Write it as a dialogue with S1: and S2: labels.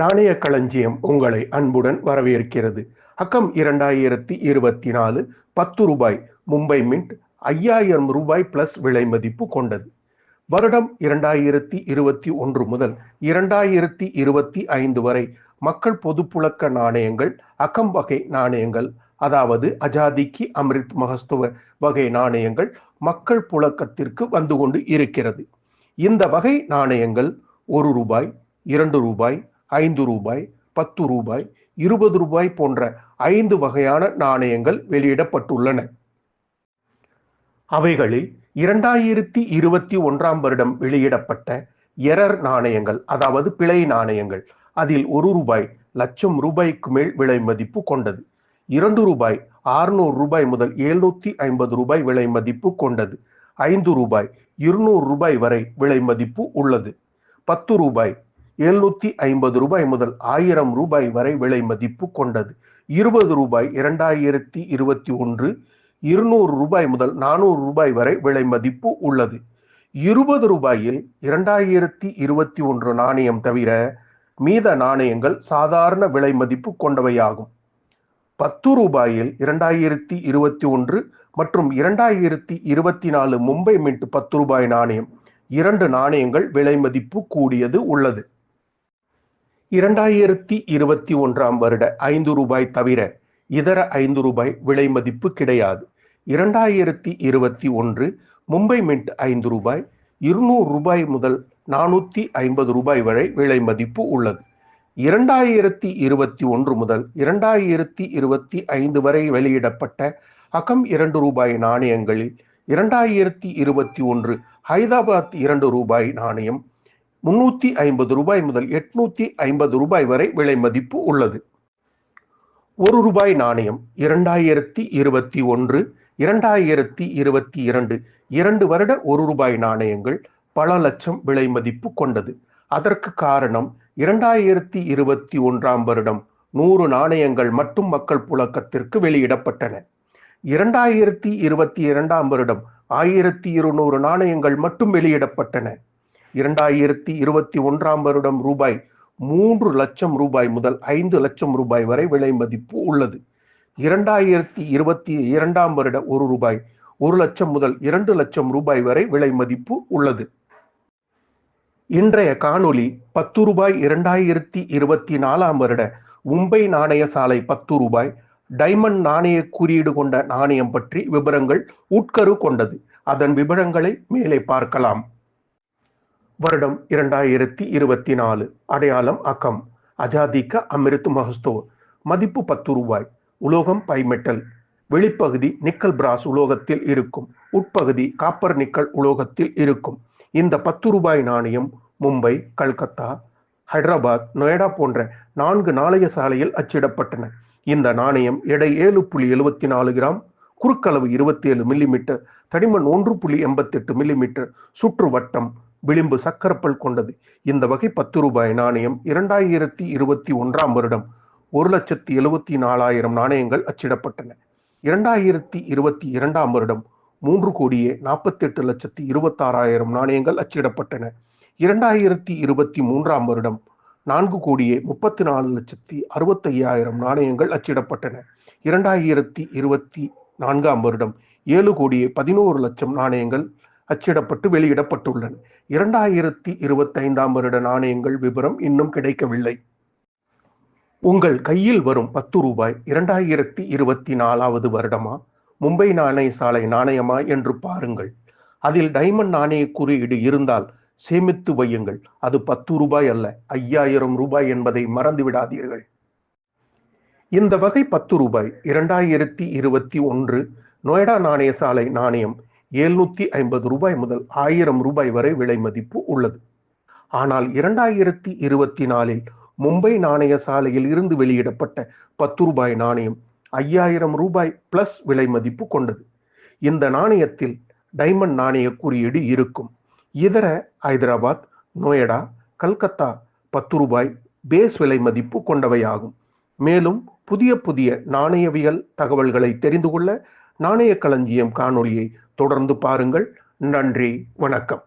S1: நாணய களஞ்சியம் உங்களை அன்புடன் வரவேற்கிறது. அக்கம் இரண்டாயிரத்தி இருபத்தி நாலு பத்து ரூபாய் மும்பை மின்ட் ஐயாயிரம் ரூபாய் பிளஸ் விலை மதிப்பு கொண்டது. வருடம் இரண்டாயிரத்தி இருபத்தி ஒன்று முதல் இரண்டாயிரத்தி இருபத்தி ஐந்து வரை மக்கள் பொதுப்புழக்க நாணயங்கள் அக்கம் வகை நாணயங்கள் அதாவது அஜாதிக்கு அமிர்த் மகஸ்துவ வகை நாணயங்கள் மக்கள் புழக்கத்திற்கு வந்து கொண்டு இருக்கிறது. இந்த வகை நாணயங்கள் ஒரு ரூபாய் இரண்டு ரூபாய் ஐந்து ரூபாய் பத்து ரூபாய் இருபது ரூபாய் போன்ற ஐந்து வகையான நாணயங்கள் வெளியிடப்பட்டுள்ளன. அவைகளில் இரண்டாயிரத்தி இருபத்தி ஒன்றாம் வருடம் வெளியிடப்பட்ட எரர் நாணயங்கள் அதாவது பிழை நாணயங்கள் அதில் ஒரு ரூபாய் லட்சம் ரூபாய்க்கு மேல் விலை மதிப்பு கொண்டது. இரண்டு ரூபாய் ஆறுநூறு ரூபாய் முதல் எழுநூத்தி ஐம்பது ரூபாய் விலை மதிப்பு கொண்டது. ஐந்து ரூபாய் இருநூறு ரூபாய் வரை விலை மதிப்பு உள்ளது. பத்து ரூபாய் எழுநூத்தி ஐம்பது ரூபாய் முதல் ஆயிரம் ரூபாய் வரை விலை மதிப்பு கொண்டது. இருபது ரூபாய் இரண்டாயிரத்தி இருபத்தி ஒன்று இருநூறு ரூபாய் முதல் நானூறு ரூபாய் வரை விலை மதிப்பு உள்ளது. இருபது ரூபாயில் இரண்டாயிரத்தி இருபத்தி ஒன்று நாணயம் தவிர மீத நாணயங்கள் சாதாரண விலை மதிப்பு கொண்டவையாகும். பத்து ரூபாயில் இரண்டாயிரத்தி இருபத்தி ஒன்று மற்றும் இரண்டாயிரத்தி இருபத்தி நாலு மும்பை மின்ட் பத்து ரூபாய் நாணயம். இரண்டு நாணயங்கள் விலை மதிப்பு கூடியது உள்ளது. இரண்டாயிரத்தி இருபத்தி ஒன்றாம் வருட ஐந்து ரூபாய் தவிர இதர ஐந்து ரூபாய் விலை மதிப்பு கிடையாது. இரண்டாயிரத்தி இருபத்தி ஒன்று மும்பை மின்ட் ஐந்து ரூபாய் இருநூறு ரூபாய் முதல் நானூற்றி ஐம்பது ரூபாய் வரை விலை மதிப்பு உள்ளது. இரண்டாயிரத்தி இருபத்தி ஒன்று முதல் இரண்டாயிரத்தி இருபத்தி ஐந்து வரை வெளியிடப்பட்ட அகம் இரண்டு ரூபாய் நாணயங்களில் இரண்டாயிரத்தி இருபத்தி ஒன்று ஹைதராபாத் இரண்டு ரூபாய் நாணயம் முன்னூத்தி ஐம்பது ரூபாய் முதல் எட்நூத்தி ஐம்பது ரூபாய் வரை விலை மதிப்பு உள்ளது. ஒரு ரூபாய் நாணயம் இரண்டாயிரத்தி இருபத்தி ஒன்று இரண்டாயிரத்தி இருபத்தி இரண்டு இரண்டு வருட ஒரு ரூபாய் நாணயங்கள் பல லட்சம் விலை மதிப்பு கொண்டது. அதற்கு காரணம் இரண்டாயிரத்தி இருபத்தி ஒன்றாம் வருடம் நூறு நாணயங்கள் மட்டும் மக்கள் புழக்கத்திற்கு வெளியிடப்பட்டன. இரண்டாயிரத்தி இருபத்தி இரண்டாம் வருடம் ஆயிரத்தி இருநூறு நாணயங்கள் மட்டும் வெளியிடப்பட்டன. இரண்டாயிரத்தி இருபத்தி ஒன்றாம் வருடம் ரூபாய் மூன்று லட்சம் ரூபாய் முதல் ஐந்து லட்சம் ரூபாய் வரை விலை மதிப்பு உள்ளது. இரண்டாயிரத்தி இருபத்தி இரண்டாம் வருட ஒரு ரூபாய் ஒரு லட்சம் முதல் இரண்டு லட்சம் ரூபாய் வரை விலை மதிப்பு உள்ளது. இன்றைய காணொலி பத்து ரூபாய் இரண்டாயிரத்தி இருபத்தி நாலாம் வருட மும்பை நாணய சாலை பத்து ரூபாய் டைமண்ட் நாணய குறியீடு கொண்ட நாணயம் பற்றி விவரங்கள் உட்கரு கொண்டது. அதன் விவரங்களை மேலே பார்க்கலாம். வருடம் இரண்டாயிரத்தி இருபத்தி நாலு. அடையாளம் அகம். அஜாதிக்க அமிர்த் மஹஸ்தோ மதிப்பு பத்து ரூபாய். உலோகம் பைமெட்டல். வெளிப்பகுதி நிக்கல் பிராஸ் உலோகத்தில் இருக்கும். உட்பகுதி காப்பர் நிக்கல் உலோகத்தில் இருக்கும். இந்த பத்து ரூபாய் நாணயம் மும்பை கல்கத்தா ஹைதராபாத் நொய்டா போன்ற நான்கு நாணய சாலையில் அச்சிடப்பட்டன. இந்த நாணயம் எடை ஏழு புள்ளி எழுபத்தி நாலு கிராம் குறுக்களவு இருபத்தி ஏழு மில்லிமீட்டர் தடிமன் ஒன்று புள்ளி எண்பத்தி எட்டு மில்லிமீட்டர் சுற்று வட்டம் விளிம்பு சக்கரப்பல் கொண்டது. இந்த வகை பத்து ரூபாய் நாணயம் இரண்டாயிரத்தி இருபத்தி ஒன்றாம் வருடம் ஒரு லட்சத்தி எழுபத்தி நாலாயிரம் நாணயங்கள் அச்சிடப்பட்டன. இரண்டாயிரத்தி இருபத்தி இரண்டாம் வருடம் மூன்று கோடியே நாற்பத்தி எட்டு லட்சத்தி இருபத்தாறாயிரம் நாணயங்கள் அச்சிடப்பட்டன. இரண்டாயிரத்தி இருபத்தி மூன்றாம் வருடம் நான்கு கோடியே முப்பத்தி நாலு லட்சத்தி அறுபத்தையாயிரம் நாணயங்கள் அச்சிடப்பட்டன. இரண்டாயிரத்தி இருபத்தி நான்காம் வருடம் ஏழு கோடியே பதினோரு லட்சம் நாணயங்கள் அச்சிடப்பட்டு வெளியிடப்பட்டுள்ளன. இரண்டாயிரத்தி இருபத்தைந்தாம் வருட நாணயங்கள் விவரம் இன்னும் கிடைக்கவில்லை. உங்கள் கையில் வரும் பத்து ரூபாய் இரண்டாயிரத்தி இருபத்தி நாலாவது வருடமா? மும்பை நாணய சாலை நாணயமா என்று பாருங்கள். அதில் டைமண்ட் நாணய குறியீடு இருந்தால் சேமித்து வையுங்கள். அது பத்து ரூபாய் அல்ல ஐயாயிரம் ரூபாய் என்பதை மறந்து விடாதீர்கள் இந்த வகை பத்து ரூபாய் இரண்டாயிரத்தி இருபத்தி ஒன்று நொய்டா நாணய சாலை நாணயம் எழுநூத்தி ஐம்பது ரூபாய் முதல் ஆயிரம் ரூபாய் வரை விலை மதிப்பு உள்ளது. ஆனால் இரண்டாயிரத்தி இருபத்தி நாலில் மும்பை நாணய சாலையில் இருந்து வெளியிடப்பட்ட பத்து ரூபாய் நாணயம் ஐயாயிரம் ரூபாய் பிளஸ் விலை மதிப்பு கொண்டது. இந்த நாணயத்தில் டைமண்ட் நாணய குறியீடு இருக்கும். இதர ஹைதராபாத் நொய்டா கல்கத்தா பத்து ரூபாய் பேஸ் விலை மதிப்பு கொண்டவையாகும். மேலும் புதிய புதிய நாணயவியல் தகவல்களை தெரிந்து கொள்ள நாணய களஞ்சியம் காணொளியை தொடர்ந்து பாருங்கள். நன்றி வணக்கம்.